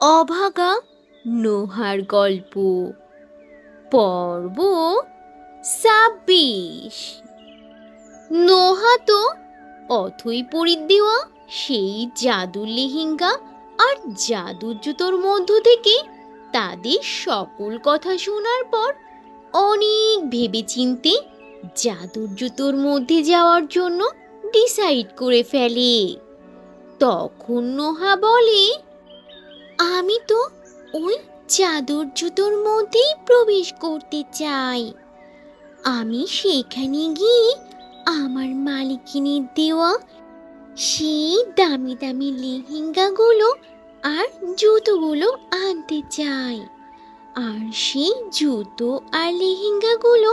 অভাগা নোহার গল্প। পর্ব ছাব্বিশ। নোহা তো অথই পরিত দেওয়া, সেই জাদুর লেহেঙ্গা আর জাদুর জুতোর মধ্য থেকে তাদের সকল কথা শোনার পর অনেক ভেবেচিন্তে জাদুর জুতোর মধ্যে যাওয়ার জন্য ডিসাইড করে ফেলে। তখন নোহা বলে আমি তো ওই চাদর জুতোর মধ্যেই প্রবেশ করতে চাই। আমি সেখানে গিয়ে আমার মালিকিনের দেওয়া সেই দামি দামি লেহেঙ্গাগুলো আর জুতোগুলো আনতে চাই। আর সেই জুতো আর লেহেঙ্গাগুলো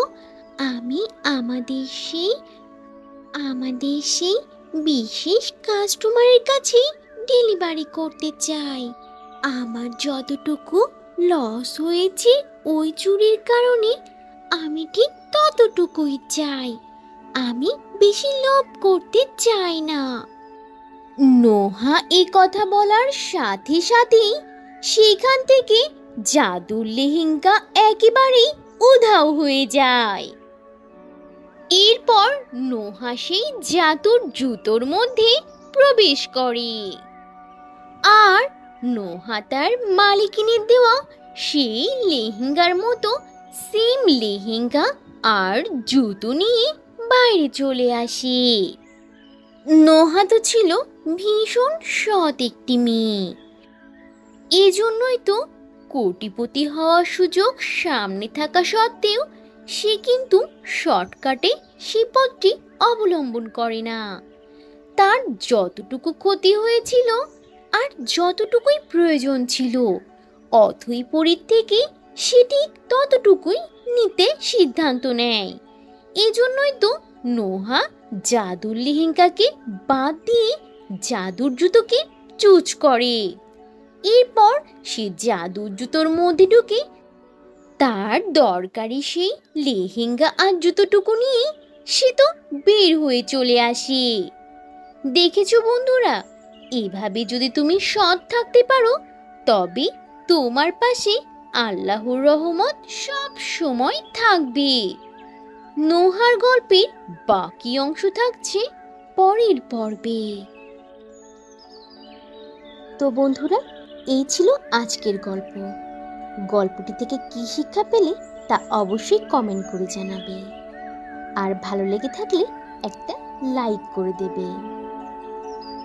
আমি আমাদের সেই আমাদের সেই বিশেষ কাস্টমারের কাছে ডেলিভারি করতে চাই। আমার যতটুকু লস হয়েছে ওই চুরির কারণে আমি ঠিক ততটুকুই চাই। আমি বেশি লোভ করতে চাই না। নোহা এই কথা বলার সাথে সাথেই সেখান থেকে জাদুর লেহেঙ্গা একেবারেই উধাও হয়ে যায়। এরপর নোহা সেই জাদুর জুতোর মধ্যে প্রবেশ করে। আর নোহা তার মালিকিনের দেওয়া সেই লেহেঙ্গার মতো সেম লেহেঙ্গা আর জুতো নিয়ে বাইরে চলে আসে। নোহা তো ছিল ভীষণ সৎ একটি মেয়ে। এজন্যই তো কোটিপতি হওয়ার সুযোগ সামনে থাকা সত্ত্বেও সে কিন্তু শর্টকাটে সে পথটি অবলম্বন করে না। তার যতটুকু ক্ষতি হয়েছিল আর যতটুকুই প্রয়োজন ছিল, অথই পরির থেকে সেটি ততটুকুই নিতে সিদ্ধান্ত নেয়। এজন্যই তো নোহা জাদুর লেহেঙ্গাকে বাদ দিয়ে জাদুর জুতোকে চুজ করে। এরপর সে জাদুর জুতোর মধ্যে ঢুকে তার দরকারি সেই লেহেঙ্গা আর জুতোটুকু নিয়ে সে তো বের হয়ে চলে আসে। দেখেছ বন্ধুরা এভাবে যদি তুমি সৎ থাকতে পারো, তবে তোমার পাশে আল্লাহর রহমত সব সময় থাকবে। নোহার গল্পের বাকি অংশ থাকছে পরের পর্বে। তো বন্ধুরা, এই ছিল আজকের গল্প। গল্পটি থেকে কি শিক্ষা পেলে তা অবশ্যই কমেন্ট করে জানাবে। আর ভালো লেগে থাকলে একটা লাইক করে দেবে।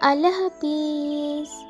আল্লাহ হাফিজ।